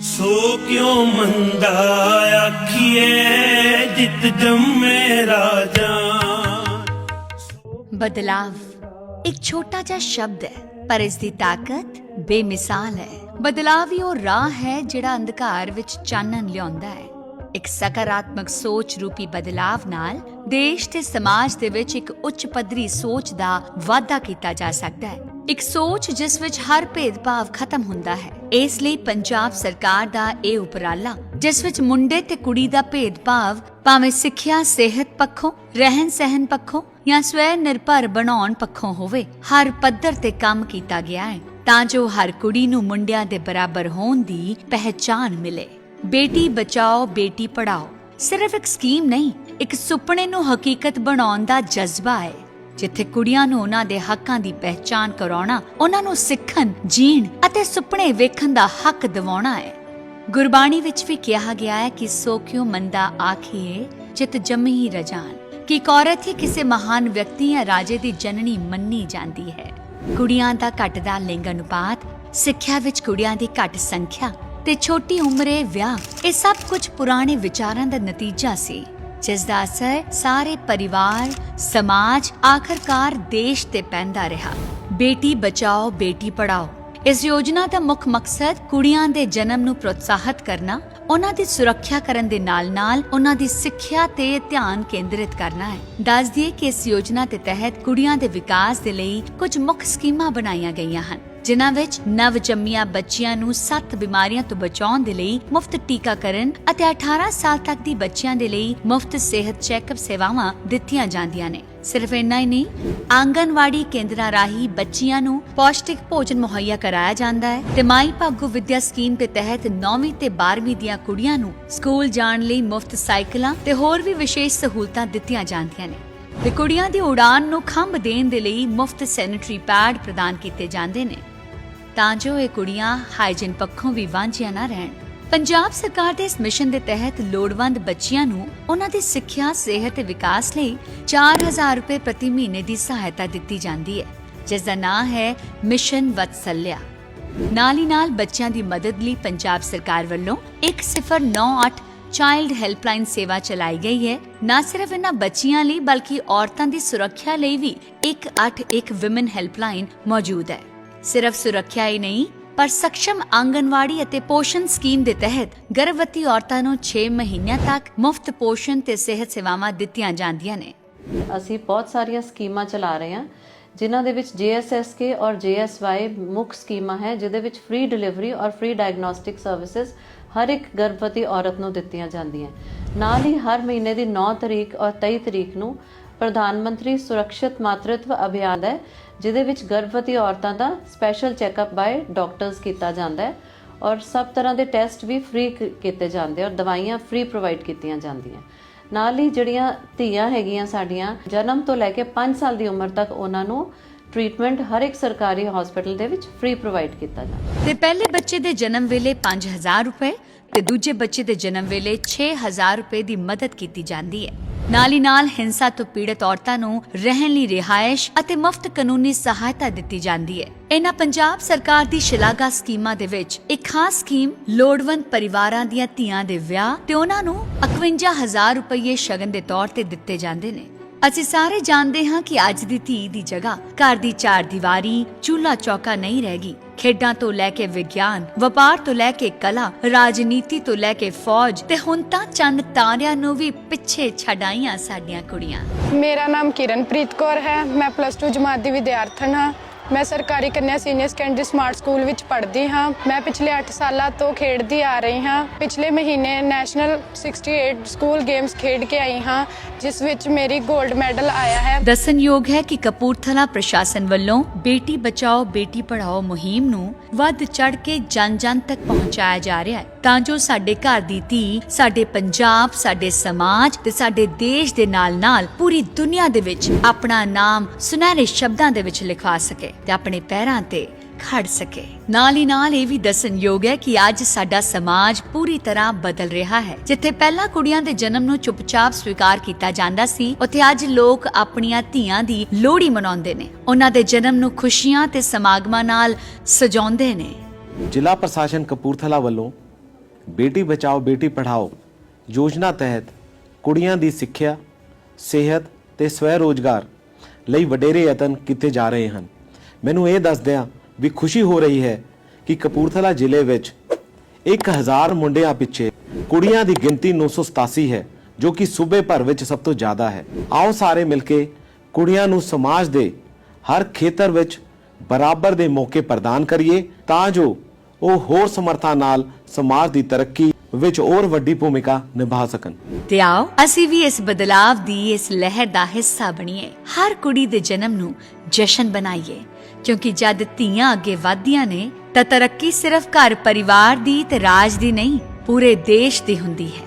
ਸੋ ਕਿਉ ਮੰਦਾ ਆਖੀਏ ਜਿਤ ਜੰਮੇ ਰਾਜਾ? ਬਦਲਾਵ, ਇੱਕ ਛੋਟਾ ਜਿਹਾ ਸ਼ਬਦ ਹੈ, ਪਰ ਇਸ ਦੀ ਤਾਕਤ ਬੇਮਿਸਾਲ ਹੈ। ਬਦਲਾਵ ਹੀ ਉਹ ਰਾਹ ਹੈ ਜਿਹੜਾ ਅੰਧਕਾਰ ਵਿੱਚ ਚਾਨਣ ਲਿਆਉਂਦਾ ਹੈ। ਇੱਕ ਸਕਾਰਾਤਮਕ ਸੋਚ ਰੂਪੀ ਬਦਲਾਵ ਨਾਲ ਦੇਸ਼ ਤੇ ਸਮਾਜ ਦੇ ਵਿੱਚ ਇੱਕ ਉੱਚ ਪੱਧਰੀ ਸੋਚ ਦਾ ਵਾਧਾ ਕੀਤਾ ਜਾ ਸਕਦਾ ਹੈ। ਇੱਕ ਸੋਚ ਜਿਸ ਵਿੱਚ ਹਰ ਭੇਦਭਾਵ ਖਤਮ ਹੁੰਦਾ ਹੈ। ਇਸ ਲਈ ਪੰਜਾਬ ਸਰਕਾਰ ਦਾ ਇਹ ਉਪਰਾਲਾ, ਜਿਸ ਵਿੱਚ ਮੁੰਡੇ ਤੇ ਕੁੜੀ ਦਾ ਭੇਦਭਾਵ ਭਾਵੇਂ ਸਿੱਖਿਆ, ਸਿਹਤ ਪੱਖੋਂ, ਰਹਿਣ ਸਹਿਣ ਪੱਖੋਂ ਜਾਂ ਸਵੈ ਨਿਰਭਰ ਬਣਾਉਣ ਪੱਖੋਂ ਹੋਵੇ, ਹਰ ਪੱਧਰ ਤੇ ਕੰਮ ਕੀਤਾ ਗਿਆ ਹੈ ਤਾਂ ਜੋ ਹਰ ਕੁੜੀ ਨੂੰ ਮੁੰਡਿਆਂ ਦੇ ਬਰਾਬਰ ਹੋਣ ਦੀ ਪਹਿਚਾਨ ਮਿਲੇ। ਬੇਟੀ ਬਚਾਓ, ਬੇਟੀ ਪੜਾਓ ਸਿਰਫ ਇੱਕ ਸਕੀਮ ਨਹੀਂ, ਇੱਕ ਸੁਪਨੇ ਨੂੰ ਹਕੀਕਤ ਬਣਾਉਣ ਦਾ ਜਜ਼ਬਾ ਹੈ। ਜਿੱਥੇ ਕੁੜੀਆਂ ਨੂੰ ਉਹਨਾਂ ਦੇ ਹੱਕਾਂ ਦੀ ਪਹਿਚਾਨ ਕਰਾਉਣਾ, ਉਹਨਾਂ ਨੂੰ ਸਿੱਖਣ, ਜੀਣ ਅਤੇ ਸੁਪਨੇ ਵੇਖਣ ਦਾ ਹੱਕ ਦਿਵਾਉਣਾ ਹੈ। ਗੁਰਬਾਣੀ ਵਿੱਚ ਵੀ ਕਿਹਾ ਗਿਆ ਹੈ ਕਿ ਸੋ ਕਿਉ ਮੰਦਾ ਆਖੀਏ ਜਿਤ ਜੰਮੀ ਰਜਾਨ। ਕਿ ਔਰਤ ਹੀ ਕਿਸੇ ਮਹਾਨ ਵਿਅਕਤੀ ਜਾਂ ਰਾਜੇ ਦੀ ਜਨਨੀ ਮੰਨੀ ਜਾਂਦੀ ਹੈ। ਕੁੜੀਆਂ ਦਾ ਘਟਦਾ ਲਿੰਗ ਅਨੁਪਾਤ, ਸਿੱਖਿਆ ਵਿੱਚ ਕੁੜੀਆਂ ਦੀ ਘੱਟ ਸੰਖਿਆ ਤੇ ਛੋਟੀ ਉਮਰੇ ਵਿਆਹ, ਇਹ ਸਭ ਕੁਝ ਪੁਰਾਣੇ ਵਿਚਾਰਾਂ ਦਾ ਨਤੀਜਾ ਸੀ। ਜਿਸ ਦਾ ਅਸਰ ਸਾਰੇ ਪਰਿਵਾਰ, ਸਮਾਜ, ਆਖਰਕਾਰ ਦੇਸ਼ ਤੇ ਪੈਂਦਾ ਰਿਹਾ। ਬੇਟੀ ਬਚਾਓ, ਬੇਟੀ ਪੜਾਓ। ਇਸ ਯੋਜਨਾ ਦਾ ਮੁੱਖ ਮਕਸਦ ਕੁੜੀਆਂ ਦੇ ਜਨਮ ਨੂੰ ਪ੍ਰੋਤਸਾਹਿਤ ਕਰਨਾ, ਉਹਨਾਂ ਦੀ ਸੁਰੱਖਿਆ ਕਰਨ ਦੇ ਨਾਲ-ਨਾਲ ਉਹਨਾਂ ਦੀ ਸਿੱਖਿਆ ਤੇ ਧਿਆਨ ਕੇਂਦਰਿਤ ਕਰਨਾ ਹੈ। ਦੱਸ ਦਈਏ ਕਿ ਇਸ ਯੋਜਨਾ ਦੇ ਤਹਿਤ ਕੁੜੀਆਂ ਦੇ ਵਿਕਾਸ ਦੇ ਲਈ ਕੁਝ ਮੁੱਖ ਸਕੀਮਾਂ ਬਣਾਈਆਂ ਗਈਆਂ ਹਨ। ਜਿਨ੍ਹਾਂ ਵਿੱਚ ਨਵ ਜੰਮੀਆਂ ਬੱਚੀਆਂ ਨੂੰ ਸੱਤ ਬਿਮਾਰੀਆਂ ਤੋਂ ਬਚਾਉਣ ਦੇ ਲਈ ਮੁਫਤ ਟੀਕਾਕਰਨ ਅਤੇ 18 ਸਾਲ ਤੱਕ ਦੀ ਬੱਚਿਆਂ ਦੇ ਲਈ ਮੁਫਤ ਸਿਹਤ ਚੈੱਕਅਪ ਸੇਵਾਵਾਂ ਦਿੱਤੀਆਂ ਜਾਂਦੀਆਂ ਨੇ। ਸਿਰਫ ਇੰਨਾ ਹੀ ਨਹੀਂ, ਆਂਗਨਵਾੜੀ ਕੇਂਦਰਾਂ ਰਾਹੀਂ ਬੱਚੀਆਂ ਨੂੰ ਪੌਸ਼ਟਿਕ ਭੋਜਨ ਮੁਹੱਈਆ ਕਰਾਇਆ ਜਾਂਦਾ ਹੈ ਤੇ ਮਾਈ ਭਾਗੋ ਵਿਦਿਆ ਸਕੀਮ ਦੇ ਤਹਿਤ 9ਵੀਂ ਤੇ 12ਵੀਂ ਦੀਆਂ ਕੁੜੀਆਂ ਨੂੰ ਸਕੂਲ ਜਾਣ ਲਈ ਮੁਫਤ ਸਾਈਕਲਾਂ ਤੇ ਹੋਰ ਵੀ ਵਿਸ਼ੇਸ਼ ਸਹੂਲਤਾਂ ਦਿੱਤੀਆਂ ਜਾਂਦੀਆਂ ਨੇ। ਤੇ ਕੁੜੀਆਂ ਦੀ ਉਡਾਨ ਨੂੰ ਖੰਭ ਦੇਣ ਦੇ ਲਈ ਮੁਫਤ ਸੈਨੀਟਰੀ ਪੈਡ ਪ੍ਰਦਾਨ ਕੀਤੇ ਜਾਂਦੇ ਨੇ। ਤਾਂ ਜੋ ਇਹ ਕੁੜੀਆਂ ਹਾਈਜੀਨ ਪੱਖੋਂ ਵੀ ਵਾਂਝੀਆਂ ਨਾ ਰਹਿਣ। ਪੰਜਾਬ ਸਰਕਾਰ ਦੇ ਇਸ ਮਿਸ਼ਨ ਦੇ ਤਹਿਤ ਲੋੜਵੰਦ ਬੱਚੀਆਂ ਨੂੰ ਉਹਨਾਂ ਦੀ ਸਿੱਖਿਆ, ਸਿਹਤ ਤੇ ਵਿਕਾਸ ਲਈ 4000 ਰੁਪਏ ਪ੍ਰਤੀ ਮਹੀਨੇ ਦੀ ਸਹਾਇਤਾ ਦਿੱਤੀ ਜਾਂਦੀ ਹੈ, ਜਿਸ ਦਾ ਨਾਮ ਹੈ ਮਿਸ਼ਨ ਵਤਸਲਿਆ। ਨਾਲ ਹੀ ਨਾਲ ਬੱਚਿਆਂ ਦੀ ਮਦਦ ਲਈ ਪੰਜਾਬ ਸਰਕਾਰ ਵੱਲੋਂ 1098 ਚਾਈਲਡ ਹੈਲਪਲਾਈਨ ਸੇਵਾ ਚਲਾਈ ਗਈ ਹੈ। ਨਾ ਸਿਰਫ ਇਹਨਾਂ ਬੱਚੀਆਂ ਲਈ, ਬਲਕਿ ਔਰਤਾਂ ਦੀ ਸੁਰੱਖਿਆ ਲਈ ਵੀ 181 ਔਮਨ ਹੈਲਪਲਾਈਨ ਮੌਜੂਦ ਹੈ। ਸਿਰਫ ਸੁਰੱਖਿਆ ਹੀ ਨਹੀਂ, ਪਰ ਸક્ષਮ ਆਂਗਨਵਾੜੀ ਅਤੇ ਪੋਸ਼ਣ ਸਕੀਮ ਦੇ ਤਹਿਤ ਗਰਭਵਤੀ ਔਰਤਾਂ ਨੂੰ 6 ਮਹੀਨਿਆਂ ਤੱਕ ਮੁਫਤ ਪੋਸ਼ਣ ਤੇ ਸਿਹਤ ਸੇਵਾਵਾਂ ਦਿੱਤੀਆਂ ਜਾਂਦੀਆਂ ਨੇ। ਅਸੀਂ ਬਹੁਤ ਸਾਰੀਆਂ ਸਕੀਮਾਂ ਚਲਾ ਰਹੇ ਹਾਂ, ਜਿਨ੍ਹਾਂ ਦੇ ਵਿੱਚ JSSK ਔਰ JSY ਮੁੱਖ ਸਕੀਮਾਂ ਹੈ, ਜਿਹਦੇ ਵਿੱਚ ਫ੍ਰੀ ਡਿਲੀਵਰੀ ਔਰ ਫ੍ਰੀ ਡਾਇਗਨੋਸਟਿਕ ਸਰਵਿਸਿਜ਼ ਹਰ ਇੱਕ ਗਰਭਵਤੀ ਔਰਤ ਨੂੰ ਦਿੱਤੀਆਂ ਜਾਂਦੀਆਂ। ਨਾਲ ਹੀ ਹਰ ਮਹੀਨੇ ਦੀ 9 ਤਰੀਕ ਔਰ 23 ਤਰੀਕ ਨੂੰ ਪ੍ਰਧਾਨ ਮੰਤਰੀ ਸੁਰੱਖਿਅਤ ਮਾਤਰਤਵ ਅਭਿਆਨ ਹੈ, ਜਿਹਦੇ ਵਿੱਚ ਗਰਭਵਤੀ ਔਰਤਾਂ ਦਾ ਸਪੈਸ਼ਲ ਚੈੱਕਅਪ ਬਾਈ ਡਾਕਟਰਸ ਕੀਤਾ ਜਾਂਦਾ ਹੈ ਔਰ ਸਭ ਤਰ੍ਹਾਂ ਦੇ ਟੈਸਟ ਵੀ ਫ੍ਰੀ ਕੀਤੇ ਜਾਂਦੇ ਔਰ ਦਵਾਈਆਂ ਫ੍ਰੀ ਪ੍ਰੋਵਾਈਡ ਕੀਤੀਆਂ ਜਾਂਦੀਆਂ। ਨਾਲ ਹੀ ਜਿਹੜੀਆਂ ਧੀਆਂ ਹੈਗੀਆਂ ਸਾਡੀਆਂ, ਜਨਮ ਤੋਂ ਲੈ ਕੇ 5 ਸਾਲ ਦੀ ਉਮਰ ਤੱਕ ਉਹਨਾਂ ਨੂੰ ਟ੍ਰੀਟਮੈਂਟ ਹਰ ਇੱਕ ਸਰਕਾਰੀ ਹਸਪੀਟਲ ਦੇ ਵਿੱਚ ਫ੍ਰੀ ਪ੍ਰੋਵਾਈਡ ਕੀਤਾ ਜਾਂਦਾ। ਤੇ ਪਹਿਲੇ ਬੱਚੇ ਦੇ ਜਨਮ ਵੇਲੇ 5000 ਰੁਪਏ ਤੇ ਦੂਜੇ ਬੱਚੇ ਦੇ ਜਨਮ ਵੇਲੇ 6000 ਰੁਪਏ ਦੀ ਮਦਦ ਕੀਤੀ ਜਾਂਦੀ ਹੈ। ਨਾਲ ਹੀ ਨਾਲ ਹਿੰਸਾ ਤੋਂ ਪੀੜਤ ਔਰਤਾਂ ਨੂੰ ਰਹਿਣ ਲਈ ਰਿਹਾਇਸ਼ ਅਤੇ ਮੁਫਤ ਕਾਨੂੰਨੀ ਸਹਾਇਤਾ ਦਿੱਤੀ ਜਾਂਦੀ ਹੈ। ਇਹਨਾਂ ਪੰਜਾਬ ਸਰਕਾਰ ਦੀ ਸ਼ਲਾਘਾ ਸਕੀਮਾਂ ਦੇ ਵਿੱਚ ਇੱਕ ਖਾਸ ਸਕੀਮ ਲੋੜਵੰਦ ਪਰਿਵਾਰਾਂ ਦੀਆਂ ਧੀਆਂ ਦੇ ਵਿਆਹ ਤੇ ਉਹਨਾਂ ਨੂੰ 51000 ਰੁਪਏ ਸ਼ਗਨ ਦੇ ਤੌਰ ਤੇ ਦਿੱਤੇ ਜਾਂਦੇ ਨੇ। ਅਸੀਂ ਸਾਰੇ ਜਾਣਦੇ ਹਾਂ ਕਿ ਅੱਜ ਦੀ ਧੀ ਦੀ ਜਗ੍ਹਾ ਘਰ ਦੀ ਚਾਰ ਦੀਵਾਰੀ ਚੂਲਾ ਚੌਕਾ ਨਹੀਂ ਰਹਿ ਗਈ। ਖੇਡਾਂ ਤੋਂ ਲੈ ਕੇ ਵਿਗਿਆਨ, ਵਪਾਰ ਤੋਂ ਲੈ ਕੇ ਕਲਾ, ਰਾਜਨੀਤੀ ਤੋਂ ਲੈ ਕੇ ਫੌਜ ਤੇ ਹੁਣ ਤਾਂ ਚੰਨ ਤਾਰਿਆਂ ਨੂੰ ਵੀ ਪਿੱਛੇ ਛਡਾਈਆਂ ਸਾਡੀਆਂ ਕੁੜੀਆਂ। ਮੇਰਾ ਨਾਮ ਕਿਰਨਪ੍ਰੀਤ ਕੌਰ ਹੈ, ਮੈਂ ਪਲੱਸ 2 ਜਮਾਤ ਦੀ ਵਿਦਿਆਰਥਣ ਹਾਂ। ਮੈਂ ਸਰਕਾਰੀ ਕੰਨਿਆ ਸੀਨੀਅਰ ਸੈਕੰਡਰੀ ਸਮਾਰਟ ਸਕੂਲ ਵਿੱਚ ਪੜ੍ਹਦੀ ਹਾਂ। ਮੈਂ ਪਿਛਲੇ 8 ਸਾਲਾਂ ਤੋਂ ਖੇਡਦੀ ਆ ਰਹੀ ਹਾਂ। ਪਿਛਲੇ ਮਹੀਨੇ ਨੈਸ਼ਨਲ 68 ਸਕੂਲ ਗੇਮਸ ਖੇਡ ਕੇ ਆਈ ਹਾਂ, ਜਿਸ ਵਿੱਚ ਮੇਰੀ 골ਡ ਮੈਡਲ ਆਇਆ ਹੈ। ਦੱਸਣਯੋਗ ਹੈ ਕਿ ਕਪੂਰਥਲਾ ਪ੍ਰਸ਼ਾਸਨ ਵੱਲੋਂ ਬੇਟੀ ਬਚਾਓ, ਬੇਟੀ ਪੜਾਓ ਮੁਹਿੰਮ ਨੂੰ ਵੱਧ ਚੜ ਕੇ ਜਨ ਜਨ ਤੱਕ ਪਹੁੰਚਾਇਆ ਜਾ ਰਿਹਾ ਹੈ। ਤਾਂ ਜੋ ਸਾਡੇ ਘਰ ਦੀ ਧੀ, ਸਾਡੇ ਪੰਜਾਬ, ਸਾਡੇ ਸਮਾਜ ਤੇ ਸਾਡੇ ਦੇਸ਼ ਦੇ ਨਾਲ-ਨਾਲ ਪੂਰੀ ਦੁਨੀਆ ਦੇ ਵਿੱਚ ਆਪਣਾ ਨਾਮ ਸੁਨਹਿਰੇ ਸ਼ਬਦਾਂ ਦੇ ਵਿੱਚ ਲਿਖਵਾ ਸਕੇ। ਤੇ ਆਪਣੇ ਪੈਰਾਂ ਤੇ ਖੜ ਸਕੇ। ਨਾਲ ਹੀ ਨਾਲ ਇਹ ਵੀ ਦੱਸਣਯੋਗ ਹੈ ਕਿ ਅੱਜ ਸਾਡਾ ਸਮਾਜ ਪੂਰੀ ਤਰ੍ਹਾਂ ਬਦਲ ਰਿਹਾ ਹੈ। ਜਿੱਥੇ ਪਹਿਲਾਂ ਕੁੜੀਆਂ ਦੇ ਜਨਮ ਨੂੰ ਚੁੱਪਚਾਪ ਸਵੀਕਾਰ ਕੀਤਾ ਜਾਂਦਾ ਸੀ, ਉੱਥੇ ਅੱਜ ਲੋਕ ਆਪਣੀਆਂ ਧੀਆਂ ਦੀ ਲੋਹੜੀ ਮਨਾਉਂਦੇ ਨੇ। ਉਹਨਾਂ ਦੇ ਜਨਮ ਨੂੰ ਖੁਸ਼ੀਆਂ ਤੇ ਸਮਾਗਮਾਂ ਨਾਲ ਸਜਾਉਂਦੇ ਨੇ। ਜ਼ਿਲ੍ਹਾ ਪ੍ਰਸ਼ਾਸਨ ਕਪੂਰਥਲਾ ਵੱਲੋਂ ਬੇਟੀ ਬਚਾਓ, ਬੇਟੀ ਪੜ੍ਹਾਓ ਯੋਜਨਾ ਤਹਿਤ ਕੁੜੀਆਂ ਦੀ ਸਿੱਖਿਆ, ਸਿਹਤ ਤੇ ਸਵੈ ਰੋਜ਼ਗਾਰ ਲਈ ਵਡੇਰੇ ਯਤਨ ਕੀਤੇ ਜਾ ਰਹੇ ਹਨ। ਮੈਨੂੰ ਇਹ ਦੱਸਦਿਆਂ ਵੀ ਖੁਸ਼ੀ ਹੋ ਰਹੀ ਹੈ ਕਿ ਕਪੂਰਥਲਾ ਜ਼ਿਲ੍ਹੇ ਵਿੱਚ 1000 ਮੁੰਡਿਆਂ ਪਿੱਛੇ ਕੁੜੀਆਂ ਦੀ ਗਿਣਤੀ 987 ਹੈ, ਜੋ ਕਿ ਸੂਬੇ ਭਰ ਵਿੱਚ ਸਭ ਤੋਂ ਜ਼ਿਆਦਾ ਹੈ। ਆਓ ਸਾਰੇ ਮਿਲ ਕੇ ਕੁੜੀਆਂ ਨੂੰ ਸਮਾਜ ਦੇ ਹਰ ਖੇਤਰ ਵਿੱਚ ਬਰਾਬਰ ਦੇ ਮੌਕੇ ਪ੍ਰਦਾਨ ਕਰੀਏ ਤਾਂ ਜੋ ਉਹ ਹੋਰ ਸਮਰਥਾ ਨਾਲ ਸਮਾਜ ਦੀ ਤਰੱਕੀ ਵਿੱਚ ਹੋਰ ਵੱਡੀ ਭੂਮਿਕਾ ਨਿਭਾ ਸਕਣ। ਤੇ ਆਓ, ਅਸੀਂ ਵੀ ਇਸ ਬਦਲਾਵ ਦੀ ਇਸ ਲਹਿਰ ਦਾ ਹਿੱਸਾ ਬਣੀਏ। ਹਰ ਕੁੜੀ ਦੇ ਜਨਮ ਨੂੰ ਜਸ਼ਨ ਬਣਾਈਏ। ਕਿਉਂਕਿ ਜਦ ਧੀਆਂ ਅੱਗੇ ਵਧਦੀਆਂ ਨੇ, ਤਾਂ ਤਰੱਕੀ ਸਿਰਫ ਘਰ ਪਰਿਵਾਰ ਦੀ ਤੇ ਰਾਜ ਦੀ ਨਹੀਂ, ਪੂਰੇ ਦੇਸ਼ ਦੀ ਹੁੰਦੀ ਹੈ।